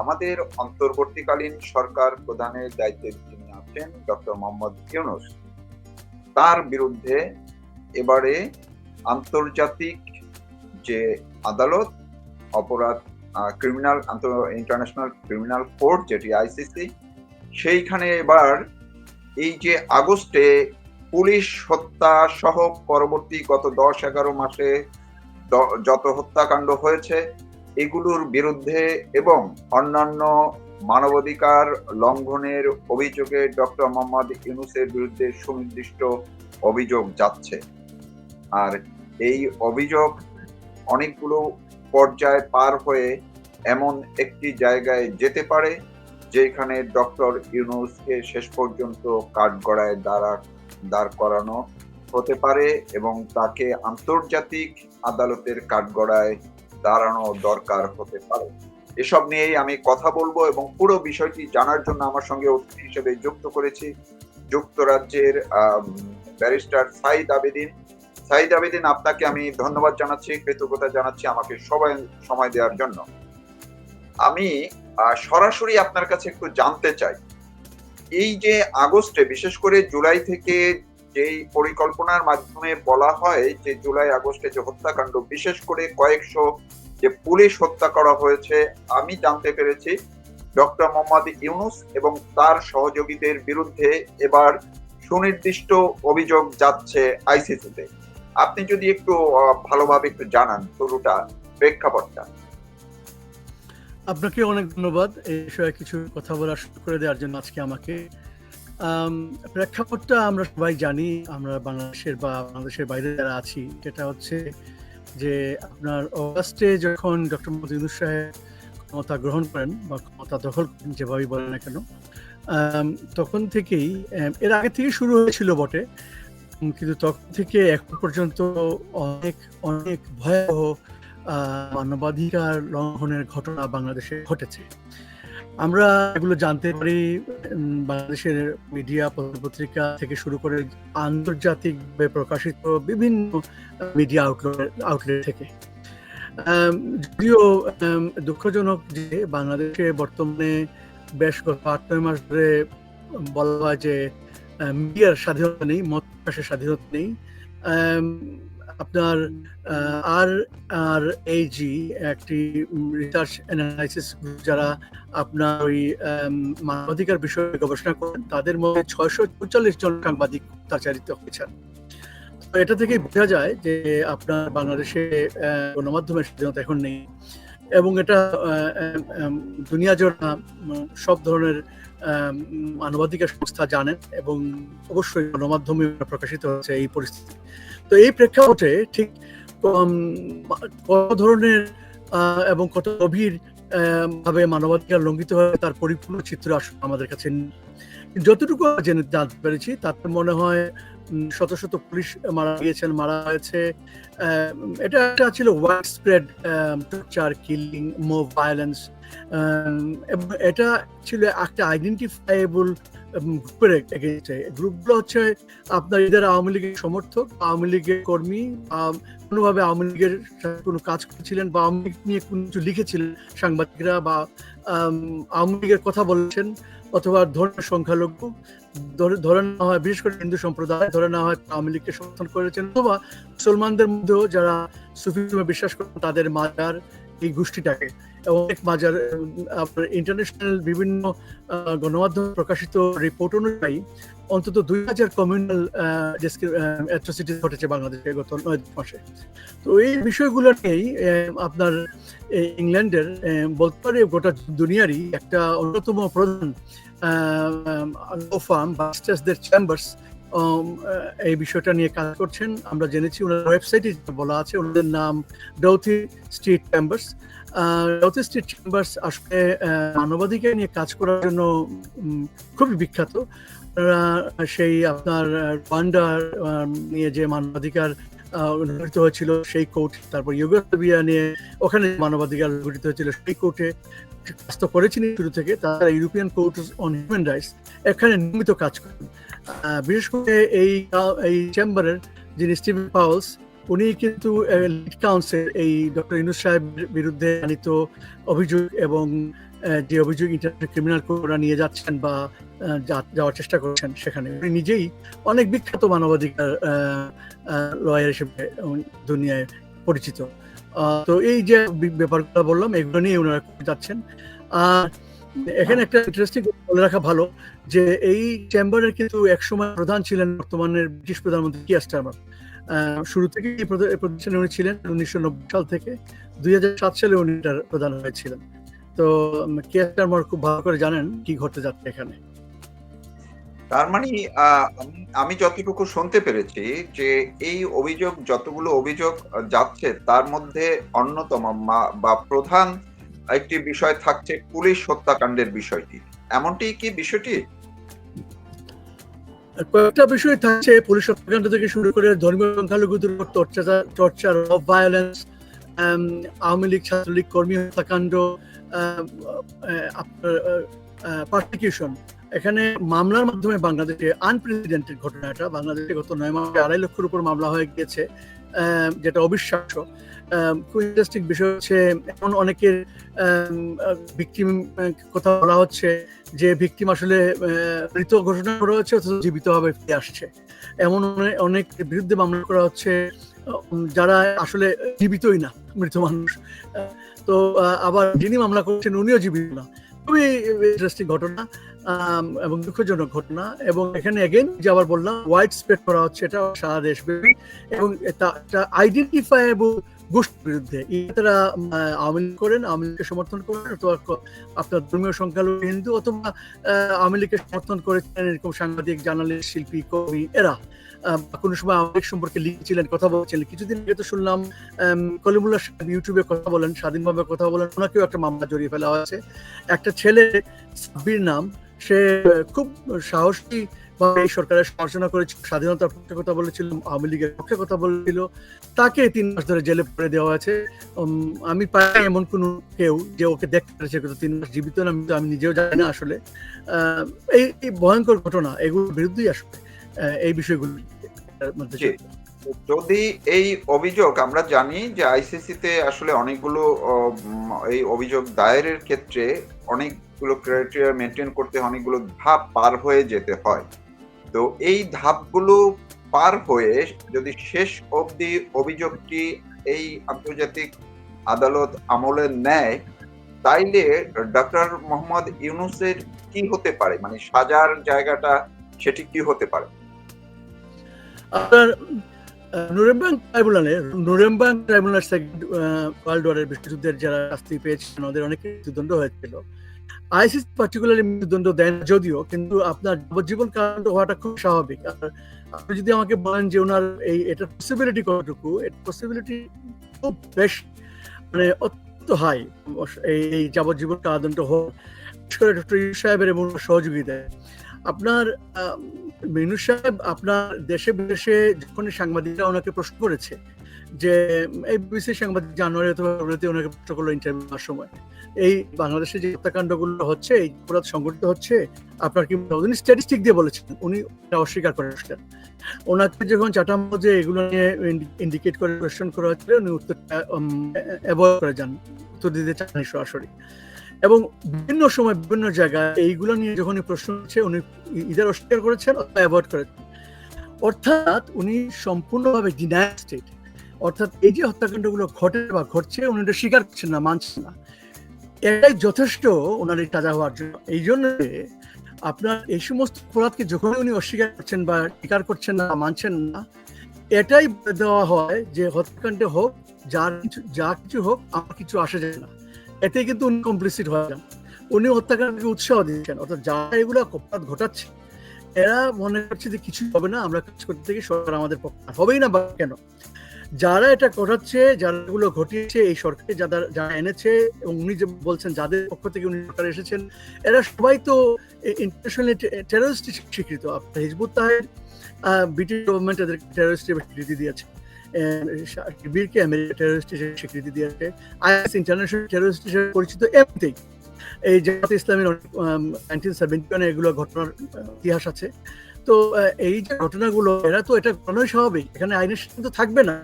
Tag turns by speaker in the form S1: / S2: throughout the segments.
S1: আমাদের অন্তর্বর্তীকালীন সরকার প্রধানের দায়িত্বে যিনি আছেন ডক্টর মোহাম্মদ ইউনুস, তার বিরুদ্ধে এবারে আন্তর্জাতিক যে আদালত, অপরাধ ক্রিমিনাল ইন্টারন্যাশনাল ক্রিমিনাল কোর্ট যেটি আইসিসি সেইখানে এবার এই যে আগস্টে পুলিশ হত্যা সহ পরবর্তী গত দশ এগারো মাসে যত হত্যাকাণ্ড হয়েছে এগুলোর বিরুদ্ধে এবং অন্যান্য মানবাধিকার লঙ্ঘনের অভিযোগে ডক্টর মোহাম্মদ ইউনুসের বিরুদ্ধে সুনির্দিষ্ট অভিযোগ যাচ্ছে। আর এই অভিযোগ অনেকগুলো পর্যায় পার হয়ে এমন একটি জায়গায় যেতে পারে, যেখানে ডক্টর ইউনুসকে শেষ পর্যন্ত কাঠগড়ায় দাঁড়া, দাঁড় করানো হতে পারে এবং তাকে আন্তর্জাতিক আদালতের কাঠগড়ায় দাঁড়ানো দরকার হতে পারে। এসব নিয়েই আমি কথা বলব এবং পুরো বিষয়টি জানার জন্য আমার সঙ্গে অতিথি হিসেবে যুক্ত করেছি যুক্তরাজ্যের ব্যারিস্টার সাইদ আবেদিন। সাইদ আবেদিন, আপনাকে আমি ধন্যবাদ জানাচ্ছি, কৃতজ্ঞতা জানাচ্ছি আমাকে সবাই সময় দেওয়ার জন্য। আমি সরাসরি আপনার কাছে একটু জানতে চাই। এই যে আগস্টে, বিশেষ করে জুলাই থেকে যেই পরিকল্পনার মাধ্যমে বলা হয় যে জুলাই আগস্টে যে হত্যাকাণ্ড বিশেষ করে কয়েকশো যে পুলিশ হত্যা করা হয়েছে আমি জানতে পেরেছি ডক্টর মোহাম্মদ ইউনুস এবং তার সহযোগীদের বিরুদ্ধে এবার সুনির্দিষ্ট অভিযোগ যাচ্ছে আইসিসিতে। আপনি যদি একটু ভালোভাবে একটু জানান শুরুটা প্রেক্ষাপটটা।
S2: আপনাকে অনেক ধন্যবাদ এই বিষয়ে কিছু কথা বলার সুযোগ করে দেওয়ার জন্য আজকে আমাকে আম, প্রেক্ষাপটটা আমরা সবাই জানি, আমরা বাংলাদেশের বা বাংলাদেশের বাইরে যারা আছি, সেটা হচ্ছে যে আপনার অগাস্টে যখন ডক্টর মোহাম্মদ ইউনুস সাহেব ক্ষমতা গ্রহণ করেন বা ক্ষমতা দখল করেন, যেভাবেই বলেন না কেন তখন থেকেই এর আগে থেকে শুরু হয়েছিল বটে, কিন্তু তখন থেকে এখন পর্যন্ত অনেক অনেক ভয়াবহ মানবাধিকার লঙ্ঘনের ঘটনা বাংলাদেশে ঘটেছে। আমরা এগুলো জানতে পারি বাংলাদেশের মিডিয়া পত্রিকা থেকে শুরু করে আন্তর্জাতিকভাবে প্রকাশিত বিভিন্ন মিডিয়া আউটলেট আউটলেট থেকে। যদিও দুঃখজনক যে বাংলাদেশে বর্তমানে বেশ গত আট, নয় মাস ধরে বলা হয় যে মিডিয়ার স্বাধীনতা নেই, মত প্রকাশের স্বাধীনতা নেই। আপনার আর আর জি একটি রিসার্চ অ্যানালাইসিস যারা আপনার ওই মানবাধিকার বিষয়ে গবেষণা করেন, তাদের মধ্যে ছয়শো চৌচল্লিশ জন সাংবাদিক অত্যাচারিত হয়েছেন। এটা থেকে বোঝা যায় যে আপনার বাংলাদেশে গণমাধ্যমের স্বাধীনতা এখন নেই এবং এটা দুনিয়া জোড়া সব ধরনের মানবাধিকার সংস্থা জানেন এবং অবশ্যই গণমাধ্যমে প্রকাশিত হচ্ছে এই পরিস্থিতি। তো এই প্রেক্ষাপটে ঠিক কত ধরনের এবং কত গভীর ভাবে মানবাধিকার লঙ্ঘিত হয়ে তার পরিপূর্ণ চিত্র আসলে আমাদের কাছে। যতটুকু জেনে জানতে পেরেছি তাতে মনে হয় শত শত পুলিশ মারা গিয়েছেন, মারা হয়েছে এটা একটা ছিল widespread torture killing mob violence এবং এটা ছিল একটা আইডেন্টিফাইবল গ্রুপের গ্রুপগুলো হচ্ছে আপনার এদের আওয়ামী লীগের সমর্থক, আওয়ামী লীগের কর্মী কোনোভাবে আওয়ামী লীগের কোনো কাজ করেছিলেন বা আওয়ামী লীগ নিয়ে কোনো কিছু লিখেছিলেন, সাংবাদিকরা বা আওয়ামী লীগের কথা বলেছেন, অথবা ধর্মের সংখ্যালঘু, ধরে নেওয়া হয়, বিশেষ করে হিন্দু সম্প্রদায়, ধরে নেওয়া হয় আওয়ামী লীগকে সমর্থন করেছেন, অথবা মুসলমানদের মধ্যেও যারা সুফিজমে বিশ্বাস করেন, তাদের মাজার এই গোষ্ঠীটাকে। অনেক উম, আপনার ইন্টারন্যাশনাল বিভিন্ন গণমাধ্যম প্রকাশিত রিপোর্ট অনুযায়ী অন্তত দুই হাজার কমিউনাল অ্যাট্রোসিটি ঘটেছে বাংলাদেশে গত নয় মাসে। তো এই বিষয়গুলো নিয়েই আপনার ইংল্যান্ডের বলতে পারে গোটা দুনিয়ারই একটা অন্যতম প্রধান ফার্ম বা স্টেটসদের চেম্বার্স এই বিষয়টা নিয়ে কাজ করছেন। আমরা জেনেছি ওনার ওয়েবসাইটে বলা আছে ওনাদের নাম Doughty street chambers Doughty street chambers আসলে মানবাধিকার নিয়ে কাজ করার জন্য খুবই বিখ্যাত। সেই আপনার রোয়ান্ডার নিয়ে যে মানবাধিকার গঠিত হয়েছিল, সেই কোর্ট তারপর ইউগোস্লাভিয়া নিয়ে ওখানে মানবাধিকার গঠিত হয়েছিল, সেই কোর্টে কাজ তো করেছেন শুরু থেকে। তারা European court on human rights এখানে নিয়মিত কাজ করেন। বিশেষ করে এই এই চেম্বারের যিনি স্টিভেন পাউলস উনি কিন্তু কাউন্সিল এই ডক্টর ইনুস সাহেবের বিরুদ্ধে আনিত অভিযোগ এবং যে অভিযোগ ইন্টারন্যাশনাল ক্রিমিনাল কোর্টরা নিয়ে যাচ্ছেন বা যাওয়ার চেষ্টা করছেন সেখানে। উনি নিজেই অনেক বিখ্যাত মানবাধিকার লয়ার হিসেবে দুনিয়ায় পরিচিত। তো এই যে ব্যাপারগুলো বললাম এগুলো নিয়ে ওনারা যাচ্ছেন। আর এখানে একটা ইন্টারেস্টিং বলে রাখা ভালো যে এই চেম্বারের কিন্তু একসময় প্রধান ছিলেন বর্তমানের ব্রিটিশ প্রধানমন্ত্রী কিয়ার স্টারমার আহ, শুরু থেকে এই প্রতিষ্ঠানে উনি ছিলেন, উনিশশো নব্বই সাল থেকে। দুই হাজার সাত সালে উনি এটার প্রধান হয়েছিলেন। তো কিয়ার স্টারমার খুব ভালো করে জানেন কি ঘটতে যাচ্ছে এখানে।
S1: তার মানে আমি- যতটুকু শুনতে পেরেছি যে এই অভিযোগ, যতগুলো অভিযোগ যাচ্ছে, তার মধ্যে অন্যতম বা প্রধান একটি বিষয় থাকছে পুলিশ হত্যাকাণ্ডের বিষয়টি। এমনটি কি বিষয়টি?
S2: কয়েকটা বিষয় থাকছে পুলিশ হত্যাকাণ্ড থেকে শুরু করে ধর্মীয় সংখ্যালঘুদের উপর torture torture of violence Awami League Chhatra League কর্মী হত্যাকাণ্ড আম, আপনার পারসিকিউশন এখানে মামলার মাধ্যমে বাংলাদেশে আনপ্রেসিডেন্টেড ঘটনাটা বাংলাদেশে গত নয় মাসে আড়াই লক্ষের উপর মামলা হয়ে গিয়েছে। যেটা অবিশ্বাস্য। খুব ইন্টারেস্টিং বিষয় হচ্ছে, এমন অনেকের ভিকটিম কথা বলা হচ্ছে যে ভিকটিম আসলে মৃত ঘোষণা করা হচ্ছে, অথচ জীবিতভাবে ফিরে আসছে। এমন অনেক বিরুদ্ধে মামলা করা হচ্ছে যারা আসলে জীবিতই না, মৃত মানুষ। তো আবার যিনি মামলা করছেন, উনিও জীবিত না। খুবই ইন্টারেস্টিং ঘটনা এবং দুঃখজনক ঘটনা, এবং এখানে এগেন যে আবার বললাম ওয়াইড স্প্রেড করা হচ্ছে, এটা সারা দেশব্যাপী, এবং আইডেন্টিফাইবল গোষ্ঠীর বিরুদ্ধে। তারা আওয়ামী লীগ করেন, আওয়ামী লীগকে সমর্থন করেন, অথবা আপনার ধর্মীয় সংখ্যালঘু হিন্দু অথবা আওয়ামী লীগকে সমর্থন করেছেন এরকম সাংবাদিক, জার্নালিস্ট, শিল্পী, কবি, এরা। কোনো সময় আওয়ামী লীগ সম্পর্কে লিখেছিলেন, কথা বলছিলেন। কিছুদিন আগে তো শুনলাম কলিমুল্লাহ সাহেব ইউটিউবে কথা বলেন, স্বাধীনভাবে কথা বলেন, ওনাকেও একটা মামলা জড়িয়ে ফেলা হয়েছে। একটা ছেলে, সাব্বির নাম, সে, খুব সাহসী বা এই সরকারের সমালোচনা করেছিল স্বাধীনতার পক্ষে কথা বলেছিল আওয়ামী লীগের পক্ষে কথা বলেছিল। তাকে তিন মাস ধরে জেলে পড়ে দেওয়া উম, আমি পাই এমন কোনো কেউ যে ওকে দেখতে পেরেছে কিন্তু তিন মাস জীবিত না আমি নিজেও জানি না আসলে। এই ভয়ঙ্কর ঘটনা এগুলোর বিরুদ্ধেই আসলে এই বিষয়গুলো মধ্যে
S1: যদি এই অভিযোগ আমরা জানি যে আইসিসিতে আসলে অনেকগুলো এই অভিযোগ দায়েরের ক্ষেত্রে অনেকগুলো ক্রাইটেরিয়া মেনটেন করতে অনেকগুলো ধাপ পার হয়ে যেতে হয়। তো এই ধাপগুলো পার হয়ে যদি শেষ অবধি অভিযোগটি এই আন্তর্জাতিক আদালত আমলে নেয়, তাইলে ডক্টর মোহাম্মদ ইউনুসের কি হতে পারে? মানে সাজার জায়গাটা সেটি কি হতে পারে?
S2: আপনার নুরেমবাং ট্রাইব্যুনালে, নুরেমবাং ট্রাইব্যুনাল সেকেন্ড ওয়ার্ল্ড ওয়ারের বিশ্বযুদ্ধের যারা শাস্তি পেয়েছেন ওদের অনেক মৃত্যুদণ্ড হয়েছিল। আইসিসি পার্টিকুলারলি মৃত্যুদণ্ড দেন যদিও, কিন্তু আপনার যাবজ্জীবন কারাদণ্ড হওয়াটা খুব স্বাভাবিক। আর আপনি যদি আমাকে বলেন যে ওনার এই এটা পসিবিলিটি কতটুকু পসিবিলিটি খুব বেশ মানে অত্যন্ত হাই এই যাবজ্জীবন কারাদণ্ড হোক ডক্টর ইউনুস সাহেবের এবং সহযোগিতায় আপনার মিনু সাহেব আপনার দেশে বিদেশে যখন সাংবাদিকরা ওনাকে প্রশ্ন করেছে যে, এই বিবিসি সাংবাদিক জানুয়ারি অথবা ফেব্রুয়ারিতে ওনাকে প্রশ্ন করল ইন্টারভিউ সময় এই বাংলাদেশে যে হত্যাকাণ্ডগুলো হচ্ছে, এই অপরাধ সংঘটিত হচ্ছে, আপনার কি উনি স্ট্যাটিস্টিক দিয়ে বলেছেন, উনি অস্বীকার করে আসলেন। ওনাকে যখন চাটাম যে এগুলো নিয়ে ইন্ডিকেট করে কোয়েশ্চেন করা হচ্ছিল, উনি উত্তরটা অ্যাভয়েড করে যান, উত্তর দিতে চাননি সরাসরি। এবং বিভিন্ন সময় বিভিন্ন জায়গায় এইগুলো নিয়ে যখন প্রশ্ন হচ্ছে উনি ইদার অস্বীকার করেছেন অথবা অ্যাভয়েড করেছেন। অর্থাৎ উনি সম্পূর্ণভাবে ডিনায়াল স্টেট অর্থাৎ এই যে হত্যাকাণ্ডগুলো ঘটে বা ঘটছে, উনি এটা স্বীকার করছেন না, মানছেন না। এটাই যথেষ্ট ওনার এই তাজা হওয়ার জন্য। এই জন্য আপনার এই সমস্ত অপরাধকে যখন উনি অস্বীকার করছেন বা স্বীকার করছেন না মানছেন না, এটাই দেওয়া হয় যে হত্যাকাণ্ডে হোক যার কিছু, যা কিছু হোক, আমার কিছু আসে যায় না। এতে কিন্তু উনি কমপ্লিসিট হয়ে যান। উনি হত্যাকাণ্ডকে উৎসাহ দিচ্ছেন, অর্থাৎ যারা এগুলো অপরাধ ঘটাচ্ছে, এরা মনে করছে যে কিছু হবে না, আমরা কাজ করতে থেকে সরকার আমাদের পক্ষে হবেই না বা কেন? যারা এটা ঘটাচ্ছে যারা এগুলো ঘটিয়েছে, এই সরকারে যারা যারা এনেছে এবং উনি যে বলছেন, যাদের পক্ষ থেকে উনি সরকার এসেছেন, এরা সবাই তো ইন্টারন্যাশনাল টেরোরিস্ট স্বীকৃত। আপনার হিজবুত তাহের ব্রিটিশ গভর্নমেন্ট এদের টেরোরিস্ট স্বীকৃতি দিয়েছে। বীরকে আমেরিকা টেরোরিস্ট স্বীকৃতি দিয়েছে। আইএস ইন্টারন্যাশনাল টেরোরিস্ট হিসেবে পরিচিত এমনিতেই। এই জামাত ইসলামের নাইনটিন সেভেন্টি ওয়ানে এগুলো ঘটনার ইতিহাস আছে। তো এই যে ঘটনাগুলো, এরা তো এটা ঘটনাই স্বাভাবিক। এখানে আইনের তো থাকবে না।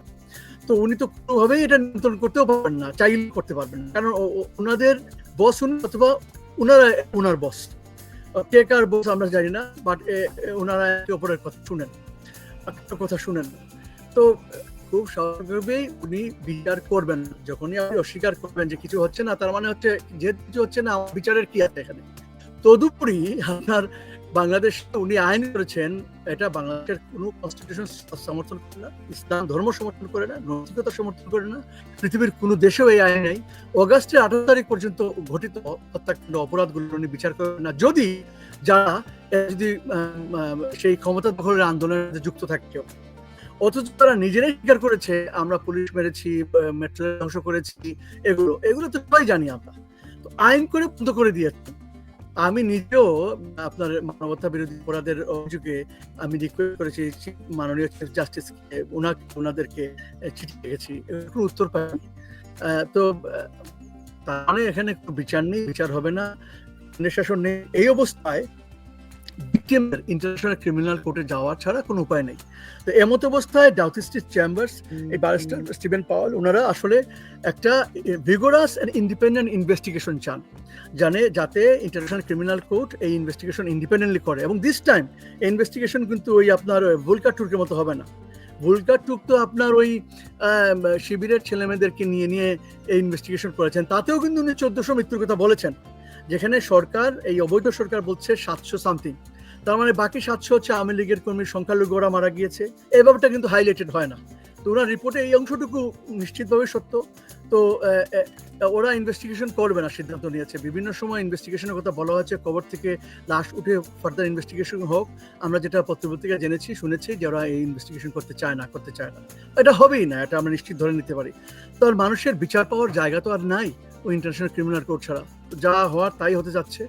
S2: তো উনি তো কোনোভাবেই এটা নিয়ন্ত্রণ করতেও পারবেন না চাইলে করতে পারবেন না। কারণ ওনাদের বস উনি, অথবা ওনারা ওনার বস কে কার বস আমরা জানি না বাট ওনারা একে অপরের কথা শুনেন কথা শুনেন। তো খুব স্বাভাবিকভাবেই উনি বিচার করবেন, যখনই আপনি অস্বীকার করবেন যে কিছু হচ্ছে না, তার মানে হচ্ছে যেহেতু কিছু হচ্ছে না বিচারের কি আছে এখানে? তদুপরি আপনার বাংলাদেশ, উনি আইন করেছেন, এটা বাংলাদেশের কোনো কনস্টিটিউশন সমর্থন করে না, ইসলাম ধর্ম সমর্থন করে না, নৈতিকতা সমর্থন করে না, পৃথিবীর কোনো দেশেও এই আইন নেই। অগাস্টের আঠারো তারিখ পর্যন্ত ঘটিত হত্যাকাণ্ড অপরাধগুলো উনি বিচার করেন না। যদি যারা যদি সেই ক্ষমতা দখলের আন্দোলনের সাথে যুক্ত থাকে অথচ তারা নিজেরাই স্বীকার করেছে, আমরা পুলিশ মেরেছি মেট্রো ধ্বংস করেছি, এগুলো এগুলো তো সবাই জানি আমরা। তো আইন করে বন্ধ করে দিয়েছে আমি নিজেও, আপনার মানবতা বিরোধী অপরাধের অভিযোগে আমি রিকোয়েস্ট করেছি মাননীয় চিফ জাস্টিসকে ওনাদেরকে চিঠি লিখেছি। একটু উত্তর পাইনি। তো তার মানে এখানে বিচার নেই, বিচার হবে না। শাসন নেই। এই অবস্থায় ভিকটিমের ইন্টারন্যাশনাল ক্রিমিনাল কোর্টে যাওয়া ছাড়া কোনো উপায় নেই। তো এমত অবস্থায় ডাউথিস্টিস চেম্বার্স এই ব্যারিস্টার স্টিভেন পাওয়াল ওনারা আসলে একটা ভিগোরাস অ্যান্ড ইন্ডিপেন্ডেন্ট ইনভেস্টিগেশন চান জানে যাতে ইন্টারন্যাশনাল ক্রিমিনাল কোর্ট এই ইনভেস্টিগেশন ইন্ডিপেন্ডেন্টলি করে। এবং দিস টাইম এই ইনভেস্টিগেশন কিন্তু ওই আপনার ভুলকার টুর্কের মতো হবে না। ভুলকার টুক তো আপনার ওই শিবিরের ছেলেমেয়েদেরকে নিয়ে নিয়ে এই ইনভেস্টিগেশন করেছেন। তাতেও কিন্তু উনি চোদ্দশো মৃত্যুর কথা বলেছেন যেখানে সরকার এই অবৈধ সরকার বলছে সাতশো সামথিং তার মানে বাকি সাতশো হচ্ছে আওয়ামী লীগের কর্মীর সংখ্যালঘু ওরা মারা গিয়েছে। এই ব্যাপারটা কিন্তু হাইলাইটেড হয় না। তো ওনার রিপোর্টে এই অংশটুকু নিশ্চিতভাবে সত্য। তো ওরা ইনভেস্টিগেশন করবে না, সিদ্ধান্ত নিয়েছে। বিভিন্ন সময় ইনভেস্টিগেশনের কথা বলা হয়েছে। কবর থেকে লাশ উঠে ফার্দার ইনভেস্টিগেশন হোক। আমরা যেটা পত্রপত্রিকা জেনেছি, শুনেছি যে ওরা এই ইনভেস্টিগেশন করতে চায় না, করতে চায় না। এটা হবেই না, এটা আমরা নিশ্চিত ধরে নিতে পারি। তো মানুষের বিচার পাওয়ার জায়গা তো আর নাই ওই ইন্টারন্যাশনাল ক্রিমিনাল কোর্ট ছাড়া। যা হওয়ার তাই হতে যাচ্ছে।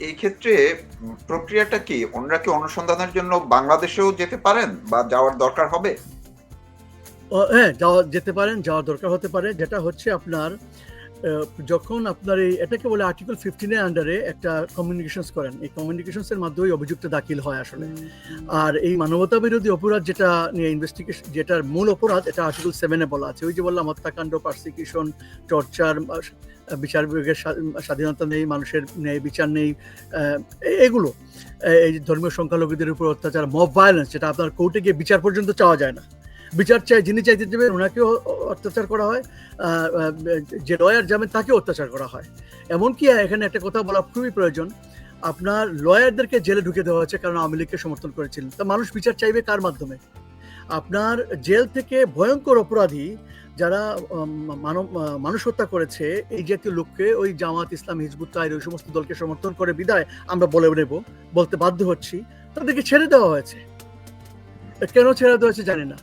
S1: এই ক্ষেত্রে প্রক্রিয়াটা কি? অন্যরা কি অনুসন্ধানের জন্য বাংলাদেশেও যেতে পারেন বা যাওয়ার দরকার হবে?
S2: হ্যাঁ যাওয়া, যেতে পারেন যাওয়ার দরকার হতে পারে। যেটা হচ্ছে আপনার যখন আপনার এই এটাকে বলে আর্টিকেল ফিফটিনের আন্ডারে একটা কমিউনিকেশনস করেন, এই কমিউনিকেশনস এর মাধ্যমে অভিযুক্ত দাখিল হয় আসলে। আর এই মানবতা বিরোধী অপরাধ যেটা নিয়ে ইনভেস্টিগেশন যেটার মূল অপরাধ, এটা আর্টিকেল সেভেনে বলা আছে। ওই যে বললাম, হত্যাকাণ্ড পার্সিকিউশন টর্চার বিচার বিভাগের স্বাধীনতা নেই, মানুষের নেই বিচার নেই এগুলো। এই ধর্মীয় সংখ্যালঘুদের উপর অত্যাচার মব ভায়োলেন্স যেটা আপনার কোর্টে গিয়ে বিচার পর্যন্ত চাওয়া যায় না। বিচার চাই, যিনি চাইতে যাবেন, ওনাকেও অত্যাচার করা হয় যে লয়ার যাবেন, তাকেও অত্যাচার করা হয়। এমনকি এখানে একটা কথা বলা খুবই প্রয়োজন, আপনার লয়ারদেরকে জেলে ঢুকে দেওয়া হয়েছে কারণ আওয়ামী লীগকে সমর্থন করেছিলেন। তা মানুষ বিচার চাইবে কার মাধ্যমে? আপনার জেল থেকে ভয়ঙ্কর অপরাধী যারা মানব মানুষ হত্যা করেছে, এই জাতীয় লোককে ওই জামাত, ইসলাম, হিজবুত তাহির ওই সমস্ত দলকে সমর্থন করে বিদায় আমরা বলে নেব, বলতে বাধ্য হচ্ছি। তাদেরকে ছেড়ে দেওয়া হয়েছে। কেন ছেড়ে দেওয়া হয়েছে জানি না।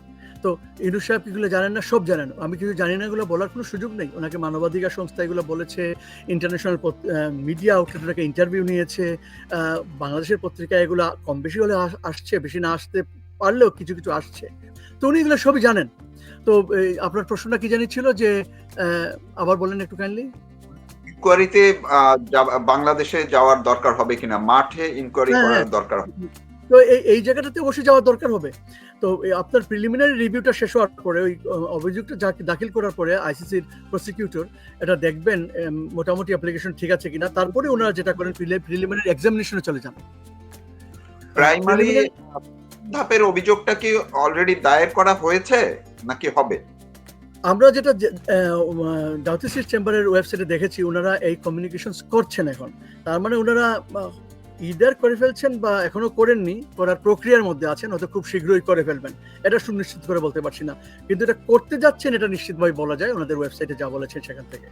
S2: তো ইনুস সাহেব এগুলো জানেন না? সব জানেন। আমি কিছু জানি না এগুলো বলার কোনো সুযোগ নেই। ওনাকে মানবাধিকার সংস্থা এগুলো বলেছে ইন্টারন্যাশনাল মিডিয়া আউটলেট ইন্টারভিউ নিয়েছে বাংলাদেশের পত্রিকায় এগুলো কম বেশি হলে আসছে বেশি না আসতে পারলেও কিছু কিছু আসছে। তো উনি এগুলো সবই জানেন। তো আপনার প্রশ্নটা কি জানি ছিল যে আবার বলেন একটু কাইন্ডলি
S1: ইনকোয়ারিতে বাংলাদেশে যাওয়ার দরকার হবে কিনা? মাঠে ইনকোয়ারি
S2: হ্যাঁ,
S1: করার
S2: হ্যাঁ।
S1: দরকার হবে।
S2: তো এই এই জায়গাটাতে অবশ্যই যাওয়ার দরকার হবে। তো আপনার প্রিলিমিনারি রিভিউটা শেষ হওয়ার পরে ওই অভিযোগটা দাখিল করার পরে আইসিসির প্রসিকিউটর এটা দেখবেন মোটামুটি অ্যাপ্লিকেশন ঠিক আছে কিনা। তারপরে ওনারা যেটা করেন প্রিলিমিনারি এক্সামিনেশনে চলে যান।
S1: প্রাইমারি ধাপের অভিযোগটা কি অলরেডি দায়ের করা হয়েছে নাকি হবে?
S2: আমরা যেটা ডাউটিসির চেম্বারের ওয়েবসাইটে দেখেছি ওনারা এই কমিউনিকেশন করছেন এখন। তার মানে ওনারা ইদার করে ফেলছেন বা এখনও করেননি করার প্রক্রিয়ার মধ্যে আছেন, হয়তো খুব শীঘ্রই করে ফেলবেন। এটা সুনিশ্চিত করে বলতে পারছি না। কিন্তু এটা করতে যাচ্ছেন, এটা নিশ্চিতভাবে বলা যায়, ওনাদের ওয়েবসাইটে যা বলেছেন সেখান থেকে।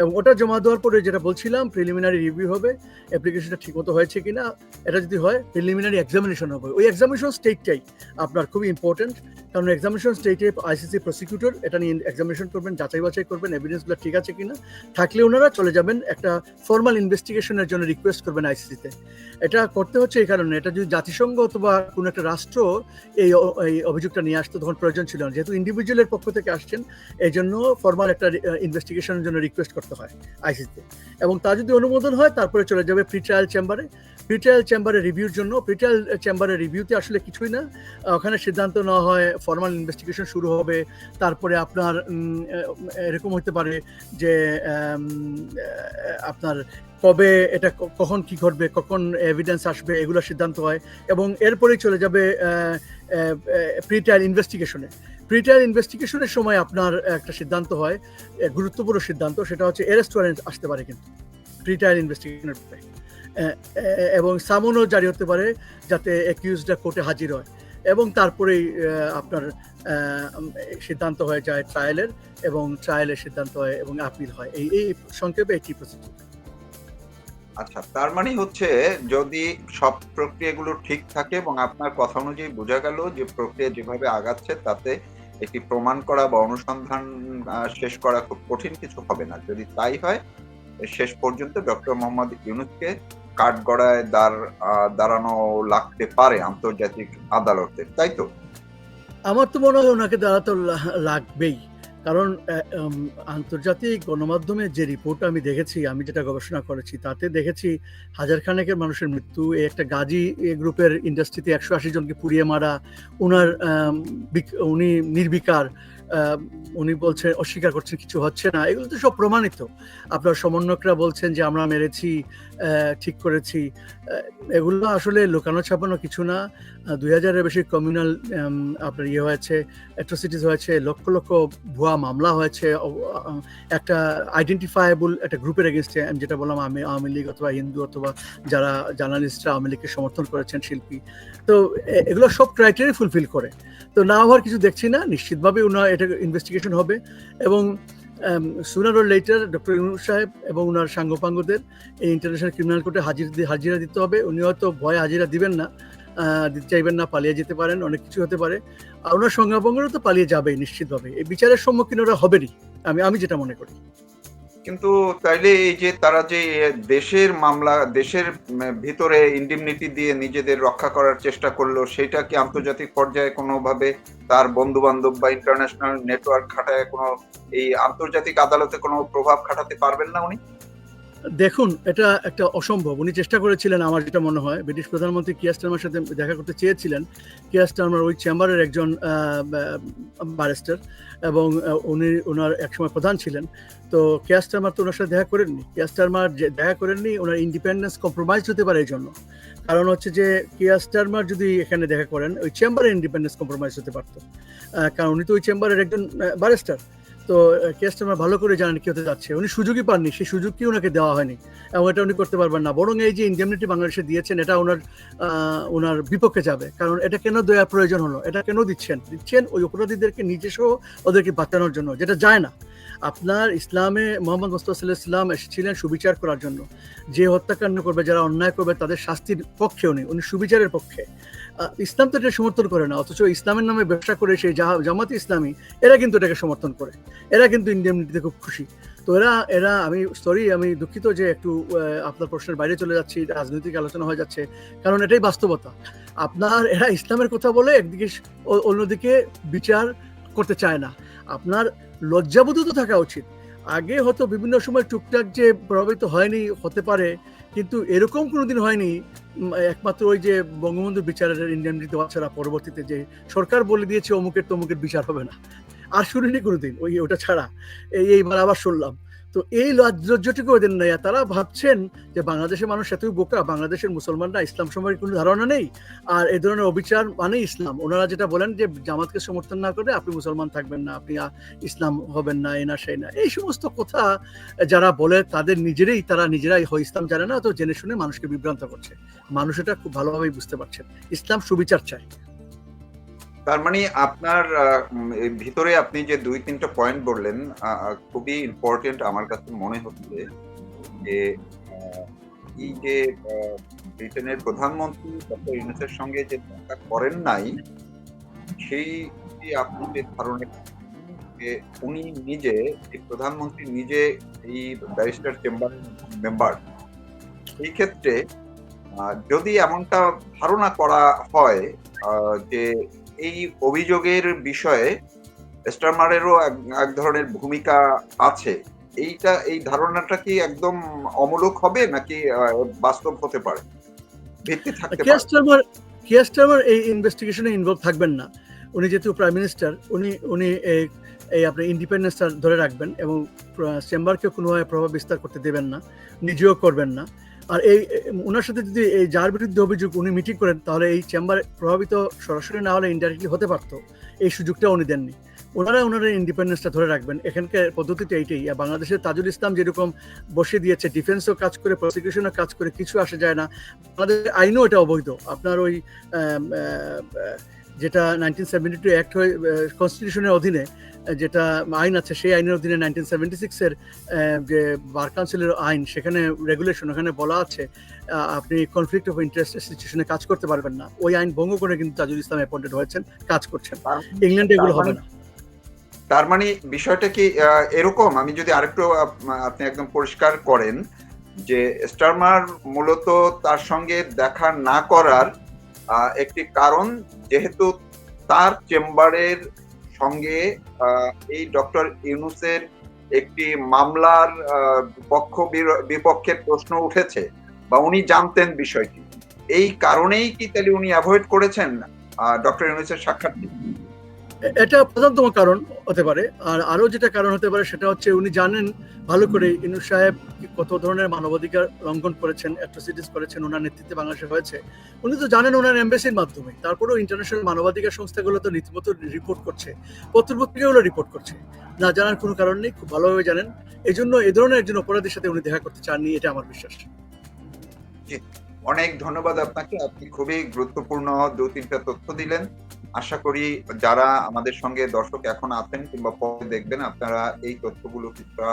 S2: এবং ওটা জমা দেওয়ার পরে যেটা বলছিলাম প্রিলিমিনারি রিভিউ হবে অ্যাপ্লিকেশনটা ঠিকমতো হয়েছে কিনা, এটা যদি হয় প্রিলিমিনারি এক্সামিনেশন হবে। ওই এক্সামিনেশন স্টেটটাই আপনার খুবই ইম্পর্টেন্ট কারণ এক্সামিনেশন স্টেটে আইসিসি প্রসিকিউটর এটা নিয়ে এক্সামিনেশন করবেন, যাচাই বাছাই করবেন এভিডেন্সগুলো ঠিক আছে কিনা। থাকলে ওনারা চলে যাবেন একটা ফর্মাল ইনভেস্টিগেশনের জন্য রিকোয়েস্ট করবেন আইসিসিতে এটা করতে হচ্ছে এই কারণে, এটা যদি জাতিসংঘ অথবা কোনো একটা রাষ্ট্র এই এই অভিযোগটা নিয়ে আসতো তখন প্রয়োজন ছিল না। যেহেতু ইন্ডিভিজুয়ালের পক্ষ থেকে আসছেন এই জন্য ফর্মাল একটা ইনভেস্টিগেশনের জন্য রিকোয়েস্ট করতে হয় আইসিসিতে এবং তা যদি অনুমোদন হয়, তারপরে চলে যাবে প্রি ট্রায়াল চেম্বারে প্রিট্রায়াল চেম্বারে রিভিউর জন্য প্রিট্রায়াল চেম্বারে রিভিউতে আসলে কিছুই না। ওখানে সিদ্ধান্ত নেওয়া হয় ফর্মাল ইনভেস্টিগেশন শুরু হবে, তারপরে আপনার এরকম হতে পারে যে আপনার কবে এটা কখন কি ঘটবে, কখন এভিডেন্স আসবে, এগুলো সিদ্ধান্ত হয় এবং এরপরেই চলে যাবে প্রিট্রায়াল ইনভেস্টিগেশনে প্রিট্রায়াল ইনভেস্টিগেশনের সময় আপনার একটা সিদ্ধান্ত হয় গুরুত্বপূর্ণ সিদ্ধান্ত, সেটা হচ্ছে অ্যারেস্ট ওয়ারেন্ট আসতে পারে কিন্তু ইনভেস্টিগেশনের পরে। এ- এ- এবং সামনও জারি হতে পারে যাতে অ্যাকিউজডরা কোর্টে হাজির হয়। এবং তারপরেই আপনার সিদ্ধান্ত হয়ে যায় ট্রায়ালের এবং ট্রায়ালের সিদ্ধান্ত হয় এবং আপিল হয়। এই এই সংক্ষেপে একটি প্রসিডিউর
S1: আচ্ছা তার মানে হচ্ছে যদি সব প্রক্রিয়াগুলো ঠিক থাকে এবং আপনার কথা অনুযায়ী বোঝা গেল যে প্রক্রিয়া যেভাবে আগাচ্ছে তাতে একটি প্রমাণ করা বা অনুসন্ধান শেষ করা খুব কঠিন কিছু হবে না। যদি তাই হয়, শেষ পর্যন্ত ডক্টর মোহাম্মদ ইউনুসকে কাঠগড়ায় দাঁড় দাঁড়ানো লাগতে পারে আন্তর্জাতিক আদালতে, তাই তো?
S2: আমার তো মনে হয় ওনাকে দাঁড়াতে লাগবেই। কারণ আন্তর্জাতিক গণমাধ্যমে যে রিপোর্ট আমি দেখেছি, আমি যেটা গবেষণা করেছি, তাতে দেখেছি হাজার খানেকের মানুষের মৃত্যু একটা গাজী গ্রুপের ইন্ডাস্ট্রিতে একশো আশি জনকে পুড়িয়ে মারা ওনার উনি নির্বিকার উনি বলছেন, অস্বীকার করছেন, কিছু হচ্ছে না। এগুলো তো সব প্রমাণিত। আপনার সমন্বয়করা বলছেন যে, আমরা মেরেছি ঠিক করেছি। এগুলো আসলে লুকানো ছাপানো কিছু না। দুই হাজারের বেশি কমিউনাল আপনার ইয়ে হয়েছে অ্যাট্রোসিটিস হয়েছে, লক্ষ লক্ষ ভুয়া মামলা হয়েছে একটা আইডেন্টিফায়েবল একটা গ্রুপের এগেনস্টে আমি যেটা বললাম আমি, আওয়ামী লীগ অথবা হিন্দু অথবা যারা জার্নালিস্টরা আওয়ামী লীগকে সমর্থন করেছেন, শিল্পী। তো এগুলো সব ক্রাইটেরিয়া ফুলফিল করে। তো না হওয়ার কিছু দেখছি না নিশ্চিতভাবে ওনার এটা ইনভেস্টিগেশন হবে এবং সুনার লেটার ডক্টর ইউনুস সাহেব এবং ওনার সাঙ্গপাঙ্গদের এই ইন্টারন্যাশনাল ক্রিমিনাল কোর্টে হাজির, হাজিরা দিতে হবে। উনি হয়তো ভয়ে হাজিরা দিবেন না দিতে চাইবেন না, পালিয়ে যেতে পারেন, অনেক কিছু হতে পারে। আর ওনার সঙ্গাপঙ্গরা তো পালিয়ে যাবেই নিশ্চিতভাবে। এই বিচারের সম্মুখীন ওরা হবেনই, আমি আমি যেটা মনে করি।
S1: কিন্তু তাইলে এই যে তারা যে দেশের মামলা, দেশের ভিতরে ইন্ডিমনিটি দিয়ে নিজেদের রক্ষা করার চেষ্টা করল, সেটা কি আন্তর্জাতিক পর্যায়ে কোনোভাবে তার বন্ধু বান্ধব বা ইন্টারন্যাশনাল নেটওয়ার্ক খাটায় কোনো, এই আন্তর্জাতিক আদালতে কোনো প্রভাব খাটাতে পারবেন না উনি?
S2: দেখুন, এটা একটা অসম্ভব। উনি চেষ্টা করেছিলেন আমার যেটা মনে হয়, ব্রিটিশ প্রধানমন্ত্রী কিয়াস্টারমার সাথে দেখা করতে চেয়েছিলেন। কিয়াস্টারমার ওই চেম্বারের একজন ব্যারিস্টার এবং উনি ওনার একসময় প্রধান ছিলেন। তো কিয়াস্টারমার তো ওনার সাথে দেখা করেননি। কিয়াস্টারমার যে দেখা করেননি, ওনার ইন্ডিপেন্ডেন্স কম্প্রোমাইজ হতে পারে এই জন্য। কারণ হচ্ছে যে কিয়াস্টারমার যদি এখানে দেখা করেন, ওই চেম্বারের ইন্ডিপেন্ডেন্স কম্প্রোমাইজ হতে পারতো। কারণ উনি তো ওই চেম্বারের একজন ব্যারিস্টার। তো কেসটা আমরা ভালো করে জানেন কি হতে যাচ্ছে। উনি সুযোগই পাননি, সেই সুযোগ কি ওনাকে দেওয়া হয়নি। এবং এটা উনি করতে পারবেন না। বরং এই যে ইন্ডেমনিটি বাংলাদেশে দিয়েছেন, এটা ওনার ওনার বিপক্ষে যাবে। কারণ এটা কেন দেওয়ার প্রয়োজন হলো? এটা কেন দিচ্ছেন? দিচ্ছেন ওই অপরাধীদেরকে নিজে সহ ওদেরকে বাঁচানোর জন্য, যেটা যায় না। আপনার ইসলামে মোহাম্মদ মুস্তফা ইসলাম এসেছিলেন সুবিচার করার জন্য। যে হত্যাকাণ্ড করবে, যারা অন্যায় করবে, তাদের শাস্তির পক্ষে উনি উনি সুবিচারের পক্ষে। ইসলাম তো এটা সমর্থন করে না, অথচ ইসলামের নামে ব্যবসা করে সেই জামাত ইসলামী, এরা কিন্তু এটাকে সমর্থন করে। এরা কিন্তু ইন্ডিয়ামনিটিতে খুব খুশি। তো এরা এরা, আমি সরি আমি দুঃখিত যে একটু আপনার প্রশ্নের বাইরে চলে যাচ্ছি, রাজনৈতিক আলোচনা হয়ে যাচ্ছে, কারণ এটাই বাস্তবতা। আপনার, এরা ইসলামের কথা বলে একদিকে অন্যদিকে বিচার করতে চায় না। আপনার লজ্জাবোধ তো থাকা উচিত। আগে হয়তো বিভিন্ন সময় টুকটাক যে প্রভাবিত হয়নি, হতে পারে, কিন্তু এরকম কোনোদিন হয়নি একমাত্র ওই যে বঙ্গবন্ধু বিচারের ইন্ডিয়ান দেওয়া ছাড়া পরবর্তীতে যে সরকার বলে দিয়েছে অমুকের তমুকের বিচার হবে না। আর শুনিনি কোনোদিন, ওই ওটা ছাড়া। এই এইবার আবার শুনলাম। তো এই লজ্জাটুকু ওদের নেই। আর তারা ভাবছেন যে বাংলাদেশের মানুষ এতই বোকা, বাংলাদেশের মুসলমানরা ইসলাম সম্পর্কে কোনো ধারণা নেই। আর এই ধরনের অবিচার মানেই ইসলাম। ওনারা যেটা বলেন যে জামাতকে সমর্থন না করে আপনি মুসলমান থাকবেন না, আপনি ইসলাম হবেন না এ না সেই না। এই সমস্ত কথা যারা বলে তাদের নিজেরাই, তারা নিজেরাই হয়, ইসলাম জানে না, তো জেনে শুনে মানুষকে বিভ্রান্ত করছে। মানুষ এটা খুব ভালোভাবেই বুঝতে পারছেন। ইসলাম সুবিচার চায়।
S1: তার মানে আপনার ভিতরে আপনি যে দুই, তিনটা পয়েন্ট বললেন খুবই ইম্পর্টেন্ট আমার কাছে মনে হচ্ছে যে এই যে ব্রিটেনের প্রধানমন্ত্রী ডক্টর ইউনুসের সঙ্গে যে দেখা করেন নাই, সেই আপনি যে ধারণা যে উনি নিজে প্রধানমন্ত্রী নিজে এই ব্যারিস্টার চেম্বারের মেম্বার এই ক্ষেত্রে যদি এমনটা ধারণা করা হয় যে এই অভিযোগের বিষয়ে স্টারমারেরও এক- ধরনের ভূমিকা আছে। এইটা এই ধারণাটা কি একদম অমূলক হবে নাকি বাস্তব হতে পারে? ভিত্তি থাকতে পারে।
S2: স্টারমার এই ইনভেস্টিগেশনে ইনভলভ থাকবেন না। উনি যেহেতু প্রাইম মিনিস্টার উনি উনি এই এই আপনার ইন্ডিপেন্ডেন্সটা ধরে রাখবেন এবং চেম্বারকে কোনোভাবে প্রভাব বিস্তার করতে দেবেন না নিজেও করবেন না। আর এই ওনার সাথে যদি এই যার বিরুদ্ধে অভিযোগ উনি মিটিং করেন, তাহলে এই চেম্বার প্রভাবিত সরাসরি না হলে ইনডাইরেক্টলি হতে পারতো। এই সুযোগটা উনি দেননি। ওনারা ওনারা ইন্ডিপেন্ডেন্সটা ধরে রাখবেন। এখানকার পদ্ধতিটা এইটাই। আর বাংলাদেশের তাজুল ইসলাম যেরকম বসে দিয়েছে ডিফেন্সও কাজ করে প্রসিকিউশনও কাজ করে, কিছু আসে যায় না। আমাদের আইনও এটা অবৈধ। আপনার ওই যেটা নাইনটিন সেভেন্টি টু অ্যাক্ট হয়ে কনস্টিটিউশনের অধীনে যেটা আইন আছে সেই আইনের অধীনে নাইনটিন সেভেন্টি সিক্সের যে বার কাউন্সিলের আইন সেখানে রেগুলেশন ওখানে বলা আছে আপনি কনফ্লিক্ট অফ ইন্টারেস্ট সিচুয়েশনে কাজ করতে পারবেন না। ওই আইন ভঙ্গ করে কিন্তু তাজুল ইসলাম অ্যাপয়েন্টেড হয়েছেন কাজ করছেন। ইংল্যান্ডে এগুলো হবে
S1: মানে-
S2: না।
S1: তার মানে বিষয়টা কি এরকম আমি যদি আরেকটু আপনি একদম পরিষ্কার করেন যে স্টারমার মূলত তার সঙ্গে দেখা না করার একটি কারণ যেহেতু তার চেম্বারের সঙ্গে এই ডক্টর ইউনুসের একটি মামলার পক্ষ বিপক্ষে বিপক্ষের প্রশ্ন উঠেছে বা উনি জানতেন বিষয়টি। এই কারণেই কি তাহলে উনি অ্যাভয়েড করেছেন ডক্টর ইউনুসের
S2: সাক্ষাৎ? এটা প্রধানতম কারণ হতে পারে। আর আরও যেটা কারণ হতে পারে সেটা হচ্ছে উনি জানেন ভালো করে ইনু সাহেব কত ধরনের মানবাধিকার লঙ্ঘন করেছেন অ্যাট্রোসিটিস করেছেন, ওনার নেতৃত্বে বাংলাদেশে হয়েছে। উনি তো জানেন ওনার এম্বাসির মাধ্যমে। তারপরেও ইন্টারন্যাশনাল মানবাধিকার সংস্থাগুলো তো রীতিমতো রিপোর্ট করছে। পত্রপত্রিকাগুলো রিপোর্ট করছে। না জানার কোনো কারণ নেই, খুব ভালোভাবে জানেন। এই জন্য এই ধরনের একজন অপরাধীর সাথে উনি দেখা করতে চাননি, এটা আমার বিশ্বাস।
S1: অনেক ধন্যবাদ আপনাকে। আপনি খুবই গুরুত্বপূর্ণ দু তিনটা তথ্য দিলেন। আশা করি যারা আমাদের সঙ্গে দর্শক এখন আছেন কিংবা পরে দেখবেন, আপনারা এই তথ্যগুলো কিছুটা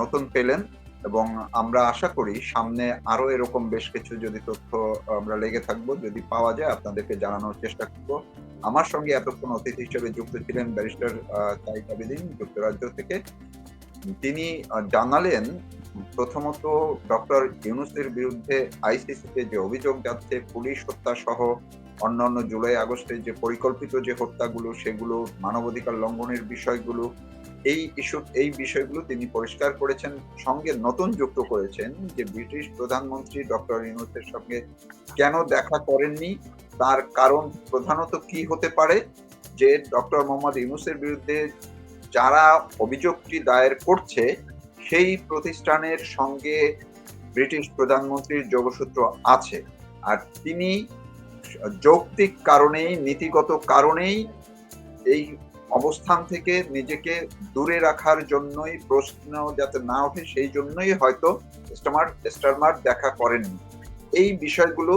S1: নতুন পেলেন এবং আমরা আশা করি সামনে আরও এরকম বেশ কিছু যদি তথ্য আমরা লেগে থাকব, যদি পাওয়া যায় আপনাদেরকে জানানোর চেষ্টা করব। আমার সঙ্গে এতক্ষণ অতিথি হিসেবে যুক্ত ছিলেন ব্যারিস্টার সাইদ আবেদিন, যুক্তরাজ্য থেকে। তিনি জানালেন প্রথমত ডক্টর ইউনুসের বিরুদ্ধে আইসিসিতে যে অভিযোগ যাচ্ছে, পুলিশ হত্যা সহ অন্যান্য জুলাই আগস্টে যে পরিকল্পিত যে হত্যাগুলো, সেগুলো, মানবাধিকার লঙ্ঘনের বিষয়গুলো, এই ইস্যু, এই বিষয়গুলো তিনি পরিষ্কার করেছেন, সঙ্গে নতুন যুক্ত করেছেন যে ব্রিটিশ প্রধানমন্ত্রী ডক্টর ইউনুসের সঙ্গে কেন দেখা করেননি, তার কারণ প্রধানত কি হতে পারে, যে ডক্টর মোহাম্মদ ইউনুসের বিরুদ্ধে যারা অভিযোগটি দায়ের করছে সেই প্রতিষ্ঠানের সঙ্গে ব্রিটিশ প্রধানমন্ত্রীর যোগসূত্র আছে। আর তিনি যৌক্তিক কারণেই, নীতিগত কারণেই এই অবস্থান থেকে নিজেকে দূরে রাখার জন্যই প্রশ্ন যাতে না ওঠে, সেই জন্যই হয়তো স্টারমার স্টারমার দেখা করেননি। এই বিষয়গুলো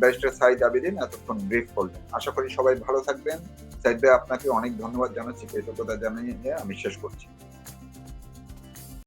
S1: ব্যারিস্টার সাইদ আবেদিন এতক্ষণ ব্রিফ করলেন। আশা করি সবাই ভালো থাকবেন। সাইদ ভাই, আপনাকে অনেক ধন্যবাদ জানাচ্ছি। কৃতজ্ঞতা জানিয়ে আমি শেষ করছি।